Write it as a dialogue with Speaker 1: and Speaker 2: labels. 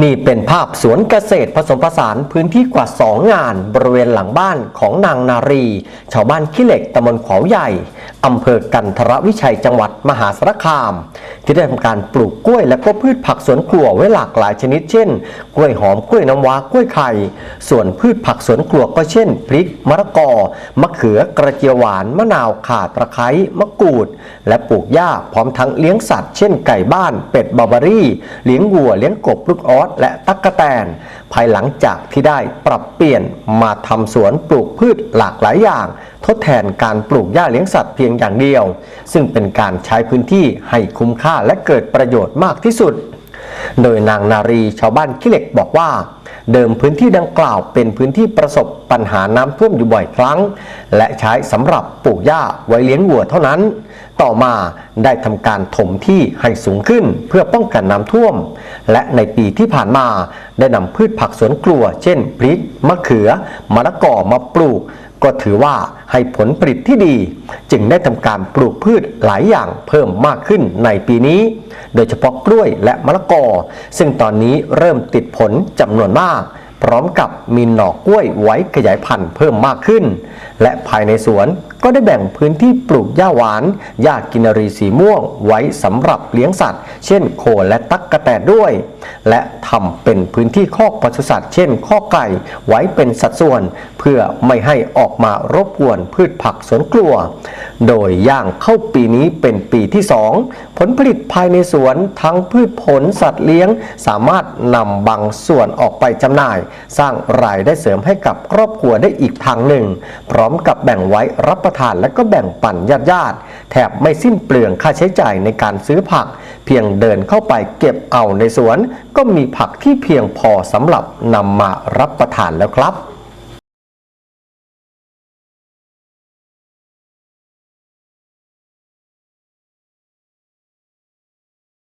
Speaker 1: นี่เป็นภาพสวนเกษตรผสมผสานพื้นที่กว่า 2 งาน บริเวณหลังบ้านของนางนารี ชาวบ้านขี้เหล็กตำบลขวาวใหญ่อำเภอกันทรวิชัยจังหวัดมหาสารคาม ที่ได้ทำการปลูกกล้วยและก็พืชผักสวนครัวไว้หลากหลายชนิด เช่น กล้วยหอมกล้วยน้ำว้ากล้วยไข่ ส่วนพืชผักสวนครัวก็เช่น พริก มะละกอ มะเขือกระเจียวหวาน มะนาวข่าตะไคร้มะกรูด และปลูกหญ้าพร้อมทั้งเลี้ยงสัตว์ เช่นไก่บ้านเป็ดบาบารี่ เลี้ยงวัวเลี้ยงกบลูกออสและตั๊กแตน ภายหลังจากที่ได้ปรับเปลี่ยนมาทำสวนปลูกพืชหลากหลายอย่าง ทดแทนการปลูกหญ้าเลี้ยงสัตว์เพียงอย่างเดียว ซึ่งเป็นการใช้พื้นที่ให้คุ้มค่าและเกิดประโยชน์มากที่สุด โดยนางนารีชาวบ้านขี้เหล็กบอกว่า เดิมพื้นที่ดังกล่าวเป็นพื้นที่ประสบปัญหาน้ำท่วมอยู่บ่อยครั้ง และใช้สำหรับปลูกหญ้าไว้เลี้ยงวัวเท่านั้น ต่อมาได้ทำการถมที่ให้สูงขึ้นเพื่อป้องกันน้ำท่วม และในปีที่ผ่านมาได้นำพืชผักสวนครัว เช่น พริก มะเขือ มะละกอมาปลูก ก็ถือว่าให้ผลผลิตที่ดี จึงได้ทำการปลูกพืชหลายอย่างเพิ่มมากขึ้นในปีนี้ โดยเฉพาะกล้วยและมะละกอ ซึ่งตอนนี้เริ่มติดผลจำนวนมาก พร้อมกับมีหน่อกล้วยไว้ขยายพันธุ์เพิ่มมากขึ้น และภายในสวนก็ได้แบ่งพื้นที่ปลูกหญ้าหวานหญ้ากินรีสีม่วง ไว้สำหรับเลี้ยงสัตว์ เช่นโคและตั๊กกะแตด้วย และ ทำเป็นพื้นที่คอกปศุสัตว์เช่นคอกไก่ไว้เป็นสัดส่วน เพื่อไม่ให้ออกมารบกวนพืชผักสวนครัว โดยย่างเข้าปีนี้เป็นปีที่สองผลผลิตภายในสวนทั้งพืชผลสัตว์เลี้ยง สามารถนำบางส่วนออกไปจำหน่าย สร้างรายได้เสริมให้กับครอบครัวได้อีกทางหนึ่ง พร้อมกับแบ่งไว้รับประทานและก็แบ่งปันญาติญาติแถบไม่สิ้นเปลืองค่าใช้จ่ายในการซื้อผัก เพียงเดินเข้าไปเก็บเอาในสวนก็มีผักผักที่เพียงพอสำหรับนำมารับประทานแล้วครับ